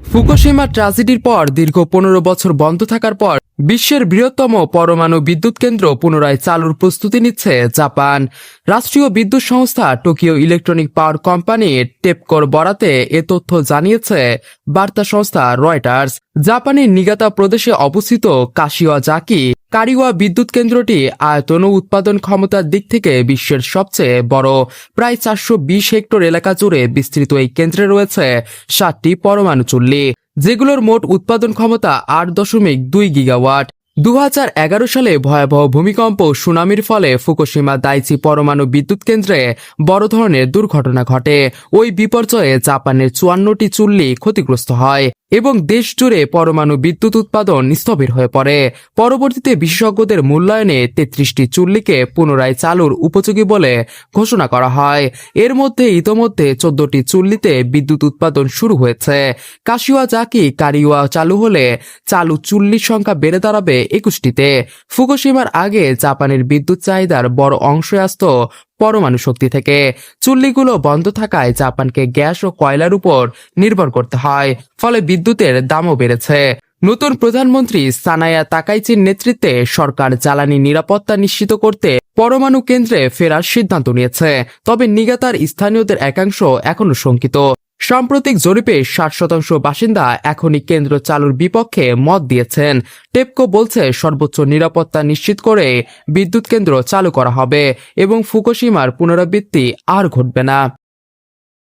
Fukushima ট্রাজেডির পর দীর্ঘ পনেরো বছর বন্ধ থাকার পর বিশ্বের বৃহত্তম পরমাণু বিদ্যুৎ কেন্দ্র পুনরায় চালুর প্রস্তুতি নিচ্ছে জাপান। রাষ্ট্রীয় বিদ্যুৎ সংস্থা টোকিও ইলেকট্রনিক পাওয়ার কোম্পানি টেপকোর বরাতে এ তথ্য জানিয়েছে বার্তা সংস্থা রয়টার্স। জাপানের নিগাতা প্রদেশে অবস্থিত কাশিওয়া জাকি কারিওয়া বিদ্যুৎ কেন্দ্রটি আয়তন ও উৎপাদন ক্ষমতার দিক থেকে বিশ্বের সবচেয়ে বড়। প্রায় চারশো বিশ হেক্টর এলাকা জুড়ে বিস্তৃত এই কেন্দ্রে রয়েছে সাতটি পরমাণু চুল্লি, যেগুলোর মোট উৎপাদন ক্ষমতা আট দশমিক দুই গিগাওয়াট। দু হাজার এগারো সালে ভয়াবহ ভূমিকম্প সুনামির ফলে ফুকুশিমা দাইচি পরমাণু বিদ্যুৎ কেন্দ্রে বড় ধরনের দুর্ঘটনা ঘটে। ওই বিপর্যয়ে জাপানের চুয়ান্নটি চুল্লি ক্ষতিগ্রস্ত হয়। এবং দেশ জুড়ে পরমাণু বিদ্যুৎ উৎপাদন স্থবির হয়ে পড়ে। পরবর্তীতে বিশেষজ্ঞদের মূল্যায়নে তেত্রিশটি চুল্লিকে পুনরায় চালুর উপযোগী বলে ঘোষণা করা হয়। এর মধ্যে ইতোমধ্যে চোদ্দটি চুল্লিতে বিদ্যুৎ উৎপাদন শুরু হয়েছে। কাশিওয়া জাকি কারিওয়া চালু হলে চালু চুল্লির সংখ্যা বেড়ে দাঁড়াবে একুশটিতে। ফুকুশিমার আগে জাপানের বিদ্যুৎ চাহিদার বড় অংশ আসত পরমাণু শক্তি থেকে চুল্লিগুলো বন্ধ থাকায় জাপানকে গ্যাস ও কয়লার উপর নির্ভর করতে হয়, ফলে বিদ্যুতের দামও বেড়েছে। নতুন প্রধানমন্ত্রী সানায়া তাকাইচির নেতৃত্বে সরকার জ্বালানি নিরাপত্তা নিশ্চিত করতে পরমাণু কেন্দ্রে ফেরার সিদ্ধান্ত নিয়েছে, তবে নিগাতার স্থানীয়দের একাংশ এখনও শঙ্কিত। সাম্প্রতিক জরিপে ষাট শতাংশ বাসিন্দা এখনই কেন্দ্র চালুর বিপক্ষে মত দিয়েছেন। টেপকো বলছে সর্বোচ্চ নিরাপত্তা নিশ্চিত করে বিদ্যুৎ কেন্দ্র চালু করা হবে এবং ফুকুশিমার পুনরাবৃত্তি আর ঘটবে না।